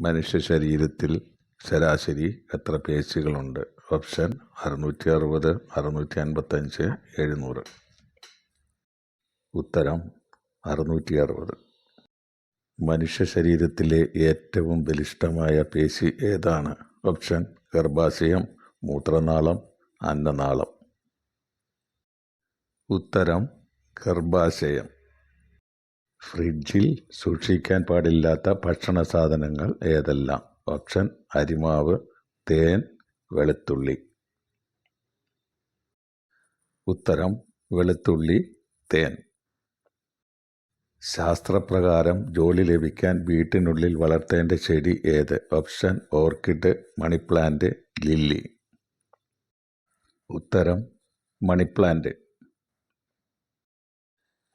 മനുഷ്യ ശരീരത്തിൽ ശരാശരി എത്ര പേശികളുണ്ട്? ഓപ്ഷൻ അറുന്നൂറ്റി അറുപത് അറുന്നൂറ്റി അൻപത്തഞ്ച് എഴുന്നൂറ്. ഉത്തരം അറുന്നൂറ്റി അറുപത് മനുഷ്യ ശരീരത്തിലെ ഏറ്റവും ബലിഷ്ഠമായ പേശി ഏതാണ്? ഓപ്ഷൻ ഗർഭാശയം മൂത്രനാളം അന്നനാളം. ഉത്തരം ഗർഭാശയം. ഫ്രിഡ്ജിൽ സൂക്ഷിക്കാൻ പാടില്ലാത്ത ഭക്ഷണ സാധനങ്ങൾ ഏതെല്ലാം? ഓപ്ഷൻ അരിമാവ് തേൻ വെളുത്തുള്ളി. ഉത്തരം വെളുത്തുള്ളി തേൻ. ശാസ്ത്രപ്രകാരം ജോലി ലഭിക്കാൻ വീട്ടിനുള്ളിൽ വളർത്തേണ്ട ചെടി ഏത്? Option orchid money plant lily. ഉത്തരം മണിപ്ലാന്റ്.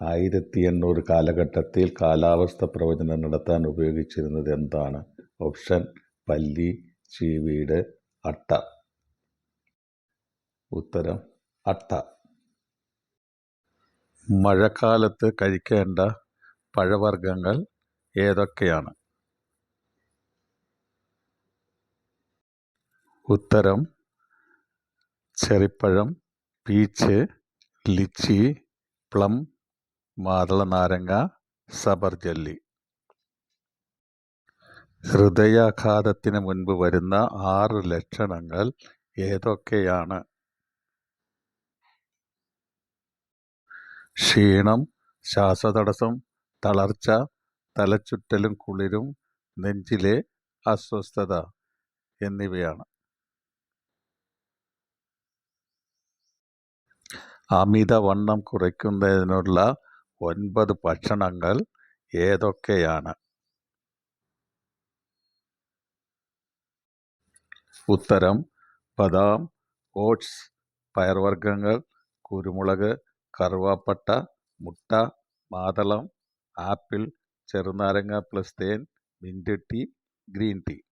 ആയിരത്തി എണ്ണൂറ് കാലഘട്ടത്തിൽ കാലാവസ്ഥ പ്രവചനം നടത്താൻ ഉപയോഗിച്ചിരുന്നത് എന്താണ്? ഓപ്ഷൻ പല്ലി ചീവീട് അട്ട. ഉത്തരം അട്ട. മഴക്കാലത്ത് കഴിക്കേണ്ട പഴവർഗങ്ങൾ ഏതൊക്കെയാണ്? ഉത്തരം ചെറിപ്പഴം പീച്ച് ലിച്ചി പ്ലം മാതള നാരങ്ങ സബർജല്ലി. ഹൃദയാഘാതത്തിന് മുൻപ് വരുന്ന ആറ് ലക്ഷണങ്ങൾ ഏതൊക്കെയാണ്? ക്ഷീണം ശ്വാസതടസ്സം തളർച്ച തലച്ചുറ്റലും കുളിരും നെഞ്ചിലെ അസ്വസ്ഥത എന്നിവയാണ്. അമിതവണ്ണം കുറയ്ക്കുന്നതിനുള്ള ഒൻപത് ഭക്ഷണങ്ങൾ ഏതൊക്കെയാണ്? ഉത്തരം ബദാം ഓട്സ് പയർവർഗങ്ങൾ കുരുമുളക് കറുവാപ്പട്ട മുട്ട മാതളം ആപ്പിൾ ചെറുനാരങ്ങ പ്ലസ് തേൻ മിന്റ് ടീ ഗ്രീൻ ടീ.